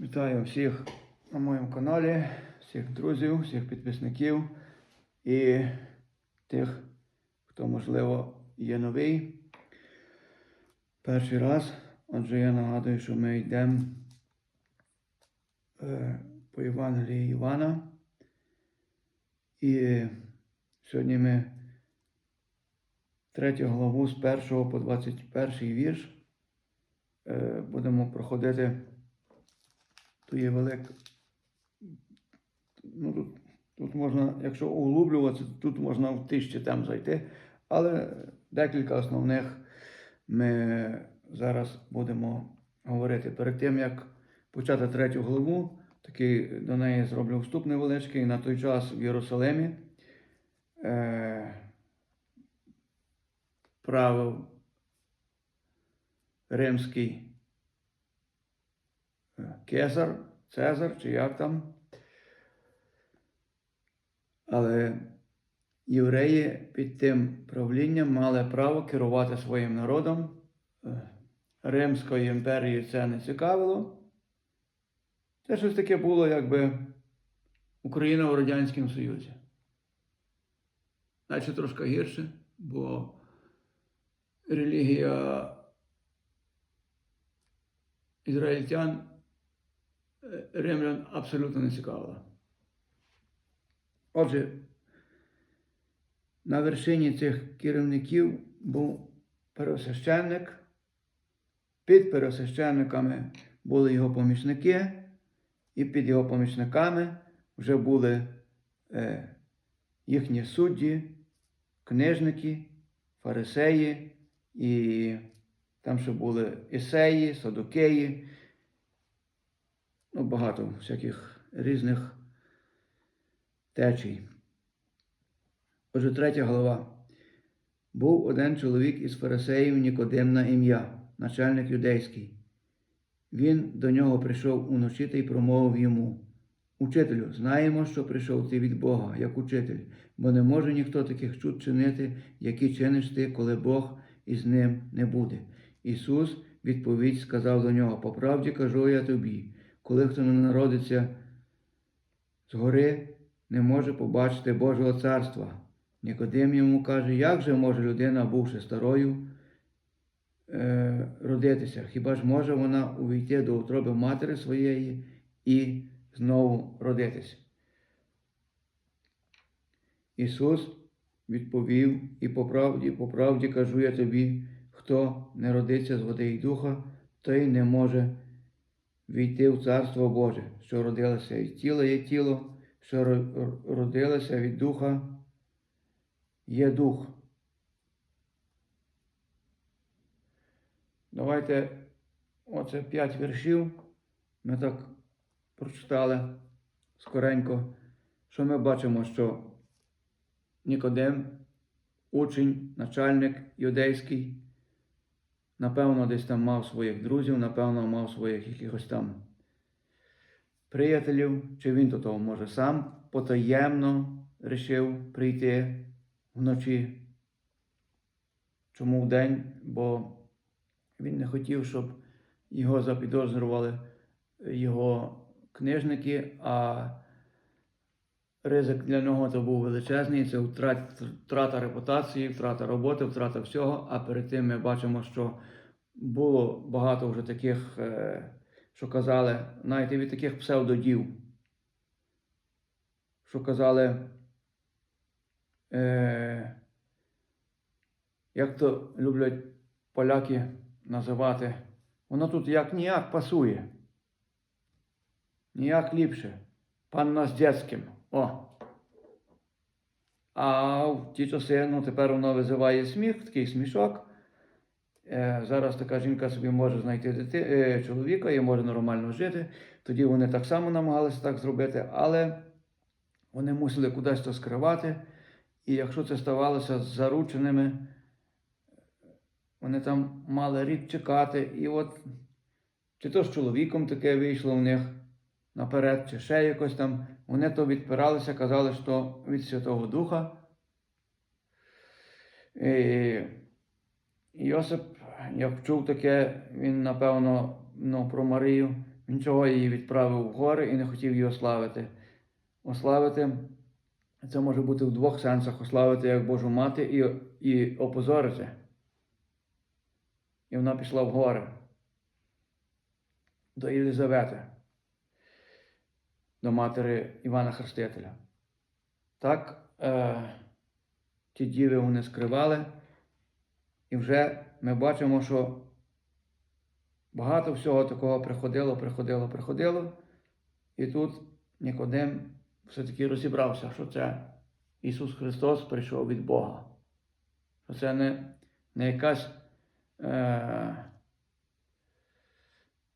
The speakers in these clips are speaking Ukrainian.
Вітаю всіх на моєму каналі, всіх друзів, всіх підписників і тих, хто, можливо, є новий. Перший раз. Отже, я нагадую, що ми йдемо е, по Євангелії Івана. І сьогодні ми третю главу з 1 по 21 вірш е, будемо проходити. То є велик. Ну, тут, тут можна, якщо углублюватися, тут можна в тисячі тем зайти. Але декілька основних ми зараз будемо говорити. Перед тим, як почати третю главу, такий до неї зроблю вступ невеличкий. На той час в Єрусалимі е, правив римський Кезар, Цезар, чи як там. Але євреї під тим правлінням мали право керувати своїм народом. Римської імперії це не цікавило. Це щось таке було, якби Україна у Радянському Союзі. Наче трошки гірше, бо релігія ізраїльтян римлян абсолютно не цікавила. Отже, на вершині цих керівників був первосвященник. Під первосвященниками були його помічники, і під його помічниками вже були е, їхні судді, книжники, фарисеї, і там ще були Ісеї, Садокеї, ну, багато всяких різних течій. Отже, третя глава. Був один чоловік із фарисеїв Нікодим на ім'я, начальник юдейський. Він до нього прийшов уночі та й промовив йому: Учителю, знаємо, що прийшов ти від Бога, як учитель, бо не може ніхто таких чуд чинити, які чиниш ти, коли Бог із ним не буде. Ісус відповідь сказав до нього: По правді кажу я тобі, коли хто не народиться згори, не може побачити Божого царства. Нікодим йому каже, як же може людина, бувши старою, е, родитися? Хіба ж може вона увійти до утроби матері своєї і знову родитися? Ісус відповів і по правді, по правді кажу я тобі, хто не родиться з води і духа, той не може війти в Царство Боже, що родилося від тіла є тіло, що родилося від духа є дух. Давайте оце п'ять віршів. Ми так прочитали скоренько, що ми бачимо, що Нікодим, учень, начальник юдейський, напевно, десь там мав своїх друзів, напевно, мав своїх якихось там приятелів, чи він до того може сам потаємно рішив прийти вночі. Чому вдень? Бо він не хотів, щоб його запідозрювали його книжники, а ризик для нього то був величезний. Це втрата репутації, втрата роботи, втрата всього. А перед тим ми бачимо, що було багато вже таких, е, що казали, знаєте, від таких псевдодів, що казали. Е, як то люблять поляки називати, воно тут як ніяк пасує. Ніяк ліпше. Панна з дєцьким. О. А в ті часи, ну тепер воно визиває сміх, такий смішок. Е, зараз така жінка собі може знайти дити, е, чоловіка і може нормально жити. Тоді вони так само намагалися так зробити, але вони мусили кудись то скривати. І якщо це ставалося з зарученими, вони там мали рік чекати. І от чи то з чоловіком таке вийшло в них наперед, чи ще якось там, вони то відпиралися, казали, що від Святого Духа. І Йосип, як чув таке, він, напевно, ну, про Марію, Він чого її відправив в гори і не хотів її ославити. Ославити це може бути в двох сенсах: ославити як Божу мати і, і опозорити. І вона пішла в гори до Єлизавети, до матері Івана Хрестителя. Так, е, ті діви вони скривали, і вже ми бачимо, що багато всього такого приходило, приходило, приходило. І тут Нікодим все-таки розібрався, що це Ісус Христос прийшов від Бога. Що це не, не якась, е,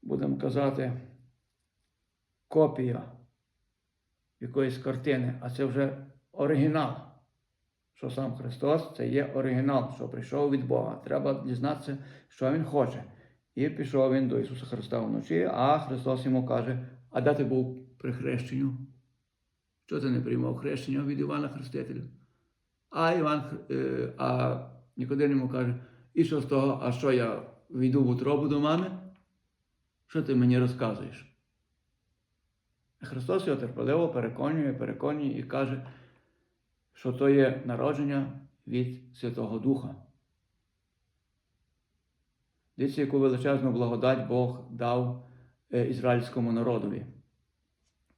будемо казати, копія якоїсь картини, а це вже оригінал. Що сам Христос це є оригінал, що прийшов від Бога. Треба дізнатися, що Він хоче. І пішов він до Ісуса Христа вночі, а Христос йому каже: А де ти був при хрещенню? Що ти не приймав хрещення від Івана Хрестителя? А Іван, е, а Нікодим йому каже, і що з того, а що я війду в утробу до мами? Що ти мені розказуєш? Христос його терпеливо переконує, переконує і каже, що то є народження від Святого Духа. Дивіться, яку величезну благодать Бог дав е, ізраїльському народові.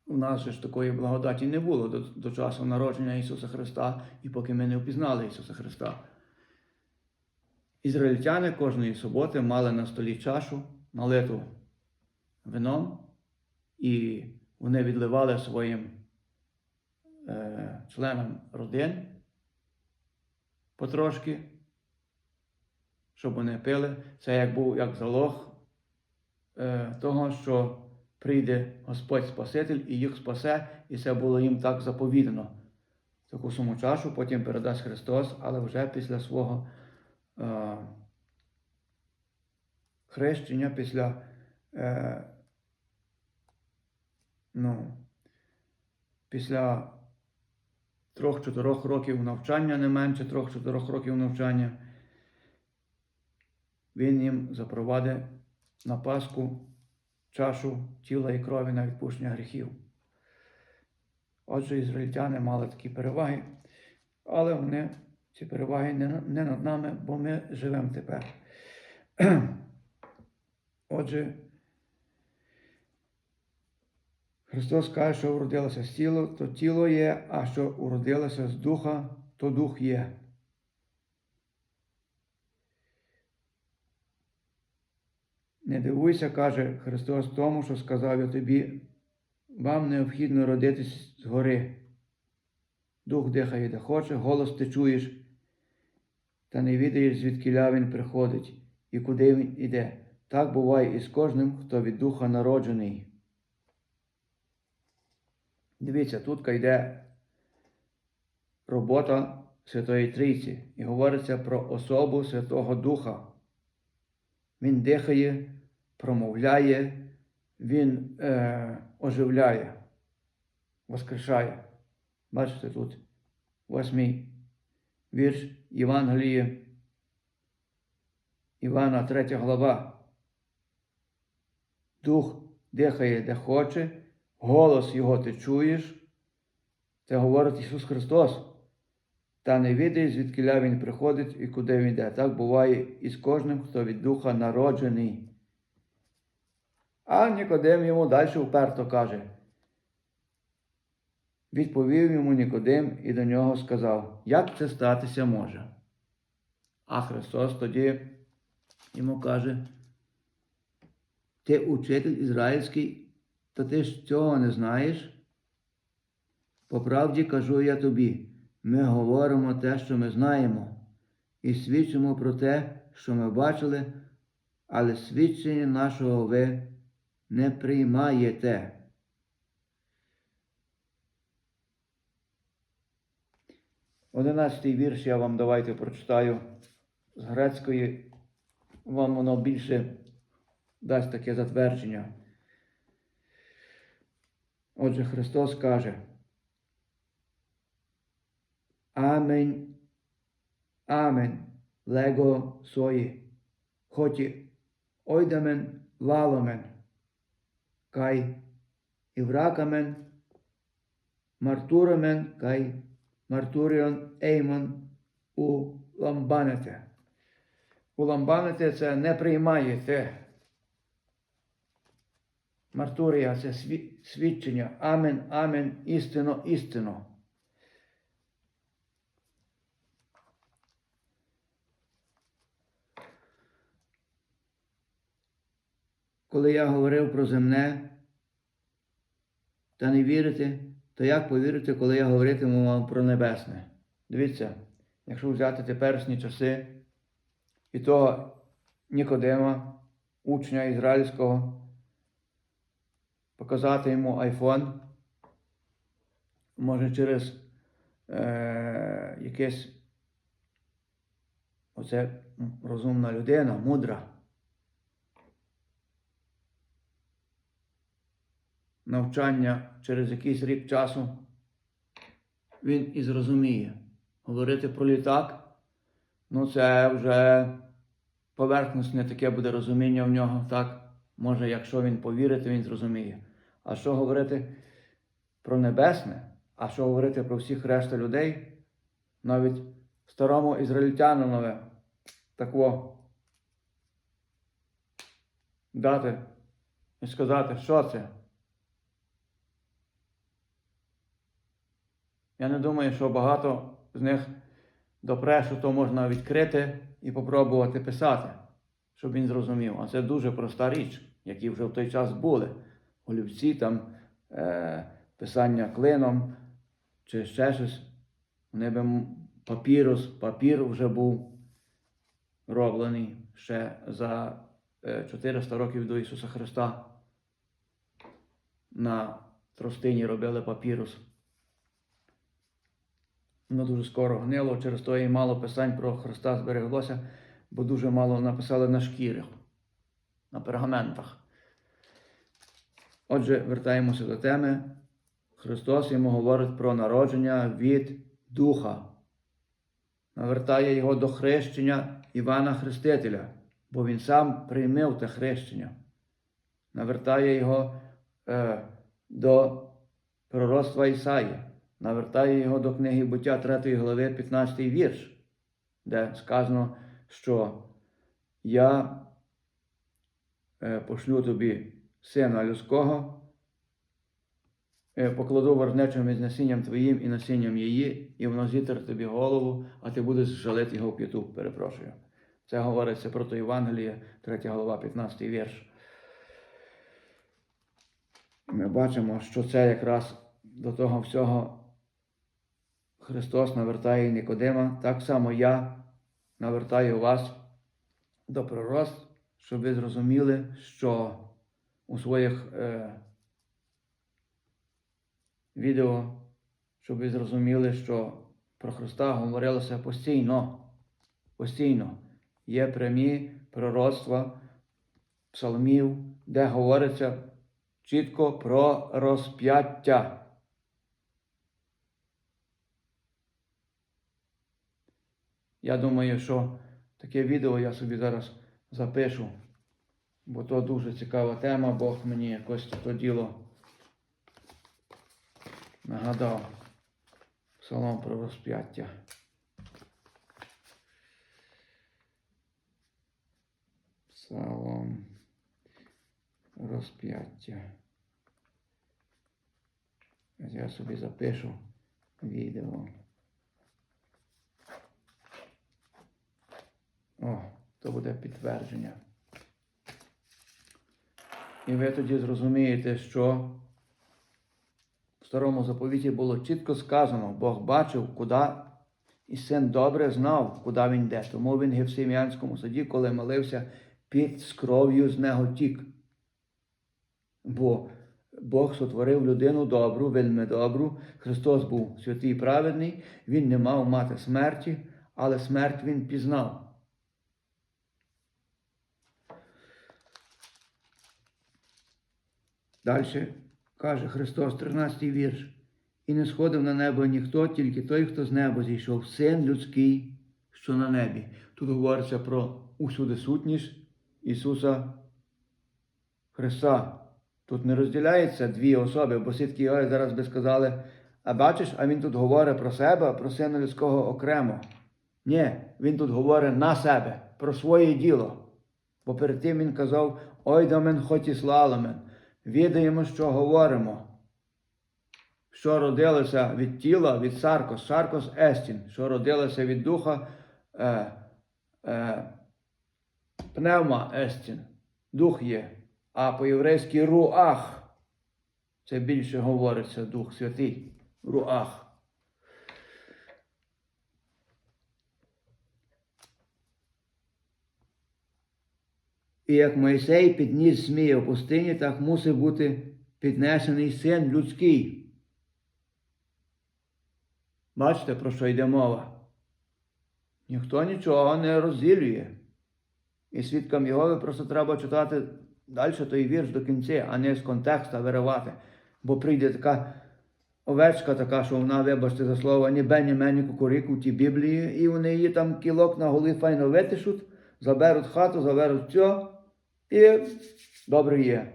У нас ж такої благодаті не було до, до часу народження Ісуса Христа, і поки ми не впізнали Ісуса Христа. Ізраїльтяни кожної суботи мали на столі чашу, налиту вином, і вони відливали своїм е, членам родин потрошки, щоб вони пили. Це як був як залог е, того, що прийде Господь Спаситель і їх спасе, і це було їм так заповідано. Таку саму чашу потім передасть Христос, але вже після свого е, хрещення, після е, ну, після трьох-чотирьох років навчання, не менше трьох-чотирьох років навчання, він їм запровадить на Пасху чашу тіла і крові на відпущення гріхів. Отже, ізраїльтяни мали такі переваги, але вони ці переваги не, над нами, бо ми живемо тепер. Отже, Христос каже, що уродилося з тіла, то тіло є, а що уродилося з духа, то дух є. Не дивуйся, каже Христос тому, що сказав я тобі, вам необхідно родитись згори. Дух дихає, де хоче, голос ти чуєш, та не відаєш, звідкиля він приходить і куди він іде. Так буває і з кожним, хто від духа народжений. Дивіться, тут йде робота Святої Трійці і говориться про особу Святого Духа. Він дихає, промовляє, він е, оживляє, воскрешає. Бачите тут восьмий вірш Євангелії Івана, 3 глава. Дух дихає, де хоче, голос Його ти чуєш. Це говорить Ісус Христос. Та не відає, звідкиля Він приходить і куди Він йде. Так буває і з кожним, хто від Духа народжений. А Нікодим йому далі вперто каже. Відповів йому Нікодим і до нього сказав, як це статися може. А Христос тоді йому каже, ти учитель ізраїльський, то ти ж цього не знаєш? По правді кажу я тобі, ми говоримо те, що ми знаємо, і свідчимо про те, що ми бачили, але свідчення нашого ви не приймаєте. Одинадцятий вірш я вам давайте прочитаю з грецької, вам воно більше дасть таке затвердження. Отже, Христос каже. Амень, Амен, лего сої, хоті ойдамен лаломен. кай Івракамен, Мартурамен, кай Мартуріон Еймон у Ламбанете. У Ламбанете це не приймаєте. Мартурія це свідчення. Амен, амен, істино, істино. Коли я говорив про земне та не вірите, то як повірите, коли я говоритиму вам про небесне? Дивіться, якщо взяти теперішні часи і того Нікодима, учня ізраїльського, показати йому айфон, може через е, якесь оце розумна людина, мудра. Навчання через якийсь рік часу він і зрозуміє. Говорити про літак, ну це вже поверхностне таке буде розуміння в нього, так? Може, якщо він повірить, він зрозуміє. А що говорити про небесне, а що говорити про всіх решта людей, навіть старому ізраїльтянинові такого дати і сказати, що це? Я не думаю, що багато з них допре, що то можна відкрити і попробувати писати, щоб він зрозумів. А це дуже проста річ, які вже в той час були. Олівці там, е, писання клином чи ще щось. Вони папірус, папір вже був роблений ще за е, 400 років до Ісуса Христа. На тростині робили папірус. Воно дуже скоро гнило, через то і мало писань про Христа збереглося, бо дуже мало написали на шкірах, на пергаментах. Отже, вертаємося до теми. Христос йому говорить про народження від Духа. Навертає його до хрещення Івана Хрестителя, бо він сам приймив те хрещення. Навертає його е, до пророцтва Ісаї, навертає його до книги буття 3 глави, 15 вірш, де сказано, що я е, пошлю тобі сина людського, е, покладу ворнечу між насінням твоїм і насінням її, і воно зітре тобі голову, а ти будеш жалити його в п'яту, перепрошую. Це говориться про то Євангеліє, 3 глава, 15 вірш. Ми бачимо, що це якраз до того всього Христос навертає Нікодима, так само я навертаю вас до пророцтв, щоб ви зрозуміли, що у своїх е, відео, щоб ви зрозуміли, що про Христа говорилося постійно. Постійно. Є прямі пророцтва псалмів, де говориться чітко про розп'яття. Я думаю, що таке відео я собі зараз запишу, бо то дуже цікава тема, Бог мені якось то діло нагадав. Псалом про розп'яття. Псалом розп'яття. Я собі запишу відео. О, то буде підтвердження. І ви тоді зрозумієте, що в старому заповіті було чітко сказано, Бог бачив, куди і син добре знав, куди він йде. Тому він в Гефсим'янському саді, коли молився, під з кров'ю з нього тік. Бо Бог сотворив людину добру, вельми добру. Христос був святий і праведний, Він не мав мати смерті, але смерть Він пізнав. Далі каже Христос, 13 вірш. І не сходив на небо ніхто, тільки той, хто з неба зійшов, син людський, що на небі. Тут говориться про усюди сутність Ісуса Христа, Тут не розділяється дві особи, бо свідки Його зараз би сказали, а бачиш, а він тут говорить про себе, про сина людського окремо. Ні, він тут говорить на себе, про своє діло. Бо перед тим він казав, ой да мен хоч і слаламен, відаємо, що говоримо. Що родилося від тіла, від Саркос, Саркос Естін, що родилося від духа е, е, пневма Естін, дух є, а по-єврейськи руах. Це більше говориться Дух Святий, руах. І як Мойсей підніс змія в пустині, так мусив бути піднесений син людський. Бачите, про що йде мова? Ніхто нічого не розділює. І свідкам Єгови просто треба читати далі той вірш до кінця, а не з контекста виривати. Бо прийде така овечка, така, що вона, вибачте за слово, ні бе, ні мені кукуріку в тій Біблії, і вони її там кілок на голові файно витишуть, заберуть хату, заберуть все, і добре є.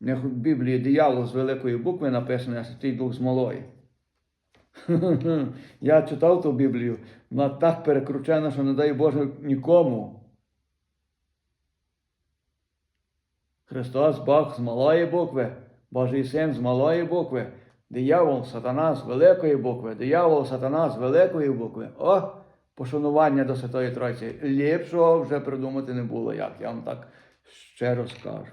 Не в Біблії диявол з великої букви написано, а святий дух з малої. Я читав ту Біблію, вона так перекручена, що не дай Боже нікому. Христос Бог з малої букви, Божий Син з малої букви, диявол сатана з великої букви, диявол сатана з великої букви. О, пошанування до Святої Тройці. Ліпшого вже придумати не було, як я вам так щиро скажу.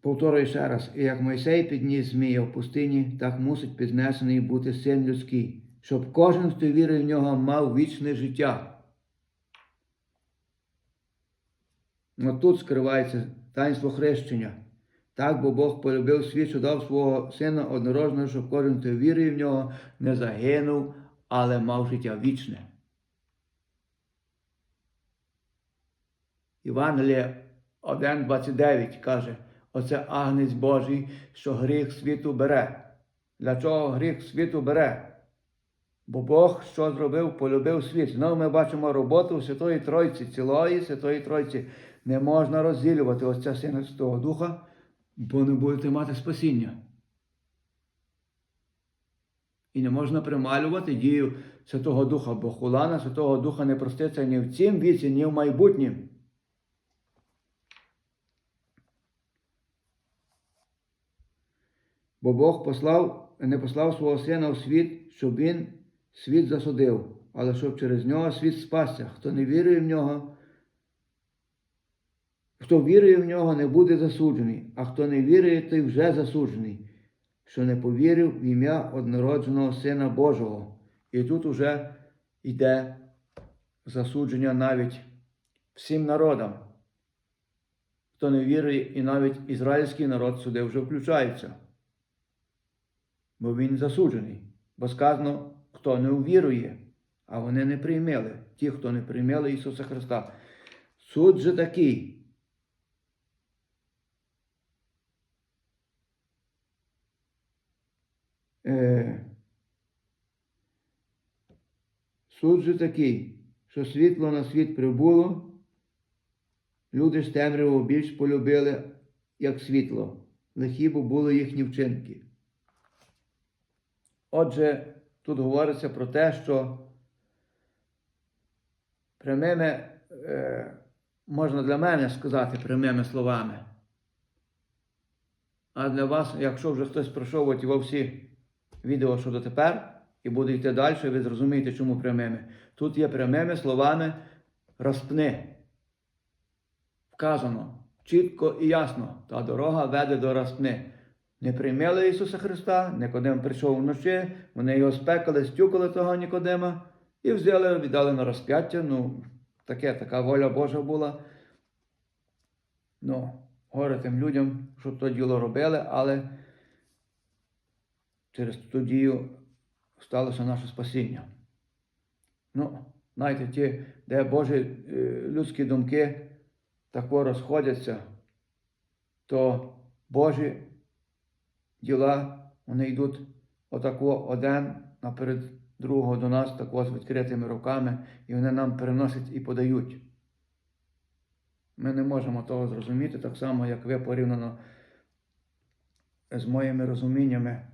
Повторюю ще раз, і як Мойсей підніс змія в пустині, так мусить піднесений бути син людський, щоб кожен, хто вірить в нього, мав вічне життя. От тут скривається таїнство хрещення. Так, бо Бог полюбив світ, що дав свого сина однорожного, щоб кожен, хто вірує в нього, не загинув, але мав життя вічне. Євангеліє 1,29 каже, оце агнець Божий, що гріх світу бере. Для чого гріх світу бере? Бо Бог що зробив, полюбив світ. Знову ми бачимо роботу Святої Тройці, цілої Святої Тройці. Не можна розділювати Отця Сина Святого Духа, бо не будете мати спасіння. І не можна прималювати дію Святого Духа, бо хулана Святого Духа не проститься ні в цім віці, ні в майбутнім. Бо Бог послав, не послав свого сина в світ, щоб він світ засудив, але щоб через нього світ спасся. Хто не вірує в нього, хто вірує в нього, не буде засуджений, а хто не вірує, той вже засуджений, що не повірив в ім'я однородженого Сина Божого. І тут уже йде засудження навіть всім народам. Хто не вірує, і навіть ізраїльський народ сюди вже включається. Бо він засуджений. Бо сказано, хто не увірує, а вони не приймали. Ті, хто не приймали Ісуса Христа. Суд же такий. Е, Суд же такий, що світло на світ прибуло, люди ж темряву більш полюбили, як світло, лихі бо були їхні вчинки. Отже, тут говориться про те, що прямими, е, можна для мене сказати прямими словами. А для вас, якщо вже хтось пройшов от во всі відео, що дотепер, і буде йти далі, ви зрозумієте, чому прямими. Тут є прямими словами розпни. Вказано чітко і ясно, та дорога веде до розпни. Не приймали Ісуса Христа, Никодим прийшов вночі, вони його спекали, стюкали того Нікодима і взяли, віддали на розп'яття. Ну, таке, така воля Божа була. Ну, горе тим людям, що то діло робили, але через ту дію сталося наше спасіння. Ну, знаєте, ті, де Божі е, людські думки тако розходяться, то Божі діла, вони йдуть отако один наперед другого до нас, тако з відкритими руками, і вони нам переносять і подають. Ми не можемо того зрозуміти, так само, як ви порівняно з моїми розуміннями.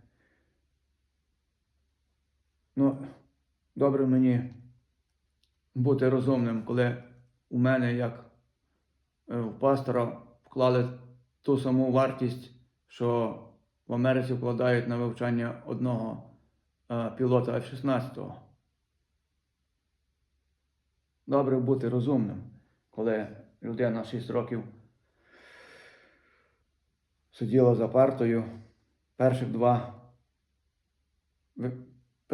Ну, добре мені бути розумним, коли у мене, як е, у пастора, вклали ту саму вартість, що в Америці вкладають на вивчання одного е, пілота F-16. Добре бути розумним, коли людина 6 років сиділа за партою, перших два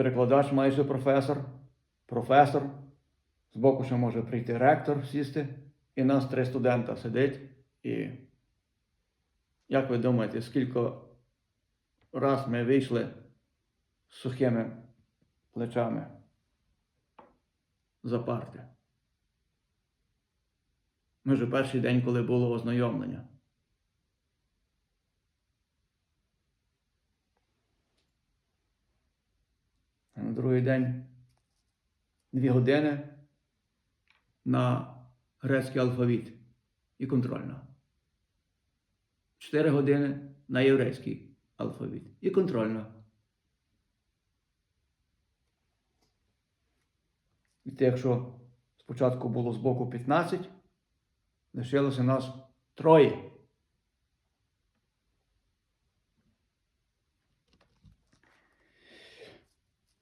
перекладач майже професор, професор, збоку ще може прийти ректор сісти, і нас три студента сидить. І як ви думаєте, скільки раз ми вийшли з сухими плечами за парти? Ми вже перший день, коли було ознайомлення. А на другий день дві години на грецький алфавіт і контрольна. Чотири години на єврейський алфавіт і контрольна. І те, якщо спочатку було з боку 15, лишилося нас троє.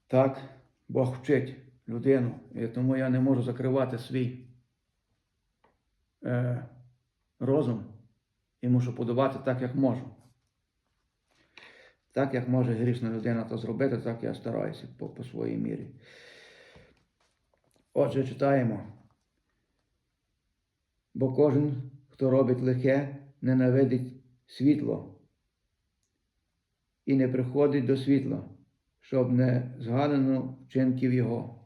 Так, Бог вчить людину, і тому я не можу закривати свій е, розум і мушу подавати так, як можу. Так, як може грішна людина то зробити, так я стараюся по, по своїй мірі. Отже, читаємо. Бо кожен, хто робить лихе, ненавидить світло і не приходить до світла, щоб не згадано вчинків його.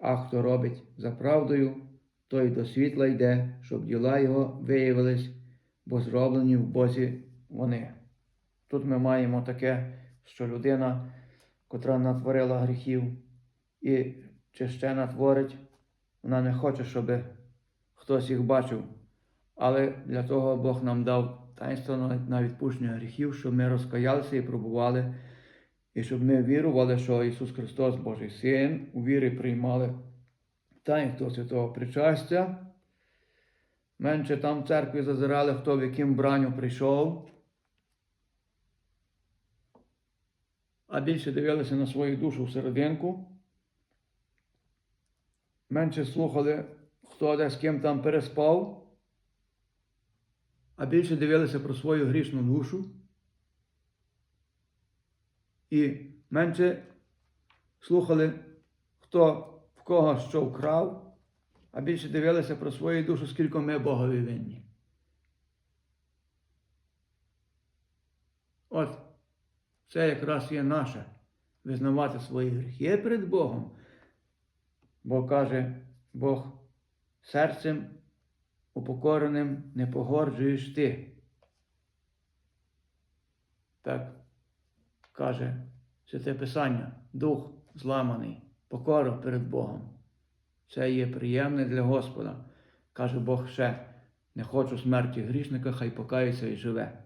А хто робить за правдою, той до світла йде, щоб діла його виявились, бо зроблені в Бозі вони. Тут ми маємо таке, що людина, котра натворила гріхів і чи ще натворить, вона не хоче, щоб хтось їх бачив. Але для того Бог нам дав таїнство на- відпущення гріхів, щоб ми розкаялися і пробували, і щоб ми вірували, що Ісус Христос, Божий Син, у вірі приймали таїнство святого причастя. Менше там в церкві зазирали, хто в яким бранню прийшов. А більше дивилися на свою душу всерединку. Менше слухали, хто де з ким там переспав, а більше дивилися про свою грішну душу. І менше слухали, хто в кого що вкрав, а більше дивилися про свою душу, скільки ми Богові винні. От це якраз є наше визнавати свої гріхи перед Богом. Бо каже Бог, серцем упокореним не погорджуєш ти. Так каже Святе Писання, дух зламаний, покора перед Богом. Це є приємне для Господа. Каже Бог ще, не хочу смерті грішника, хай покається і живе.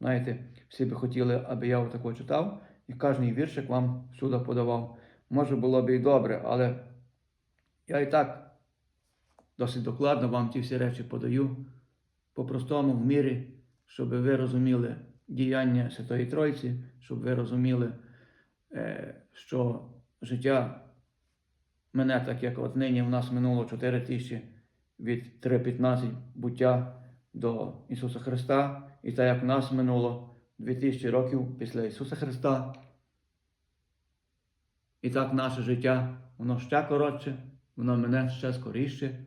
Знаєте, всі би хотіли, аби я отако читав, і кожний віршик вам сюди подавав. Може, було б і добре, але я і так досить докладно вам ті всі речі подаю по-простому в мірі, щоб ви розуміли діяння Святої Тройці, щоб ви розуміли, е, що життя мене, так як от нині в нас минуло 4 тисячі від 3.15 буття до Ісуса Христа, і так як в нас минуло 2000 років після Ісуса Христа. І так наше життя, воно ще коротше, воно мене ще скоріше.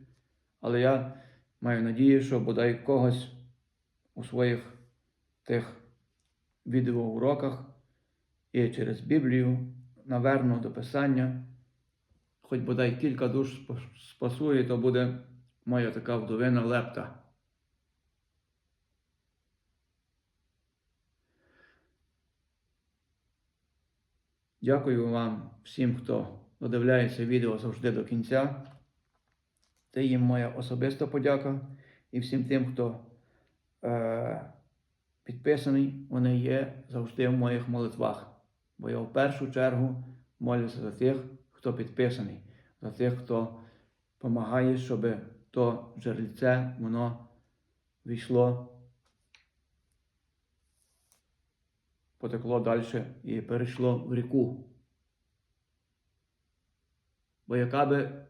Але я маю надію, що бодай когось у своїх тих відеоуроках і через Біблію наверну до Писання, хоч бодай кілька душ спасує, то буде моя така вдовина лепта. Дякую вам всім, хто додивляється відео завжди до кінця. Це їм моя особиста подяка і всім тим, хто е, підписаний, вони є завжди в моїх молитвах. Бо я в першу чергу молюся за тих, хто підписаний, за тих, хто допомагає, щоб то джерельце воно війшло, потекло далі і перейшло в ріку. Бо яка би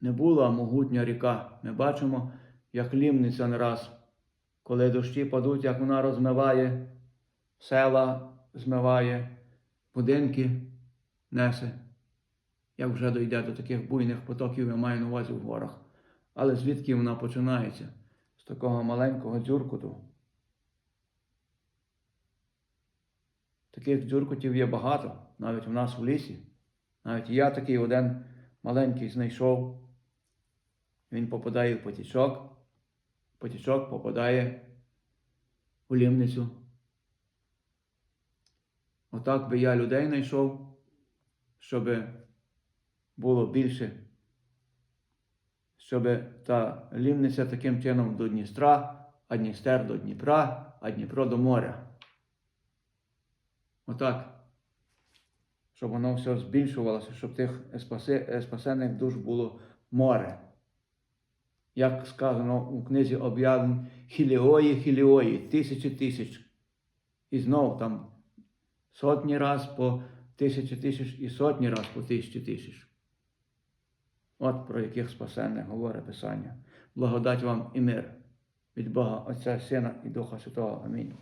не була могутня ріка, ми бачимо, як лімниця не раз, коли дощі падуть, як вона розмиває села, змиває, будинки несе. Як вже дійде до таких буйних потоків, я маю на увазі в горах. Але звідки вона починається? З такого маленького дзюркоту. Таких дзюркотів є багато, навіть у нас в лісі. Навіть я такий один маленький знайшов. Він попадає в потічок, потічок попадає у лімницю. Отак би я людей знайшов, щоб було більше, щоб та лімниця таким чином до Дністра, а Дністер до Дніпра, а Дніпро до моря. Отак. Щоб воно все збільшувалося, щоб тих е, спасених душ було море. Як сказано у книзі об'явлень хіліої, хіліої, тисячі тисяч. І знов там сотні раз по тисячі тисяч і сотні раз по тисячі тисяч. От про яких спасенних говорить Писання. Благодать вам і мир від Бога Отця, Сина і Духа Святого. Амінь.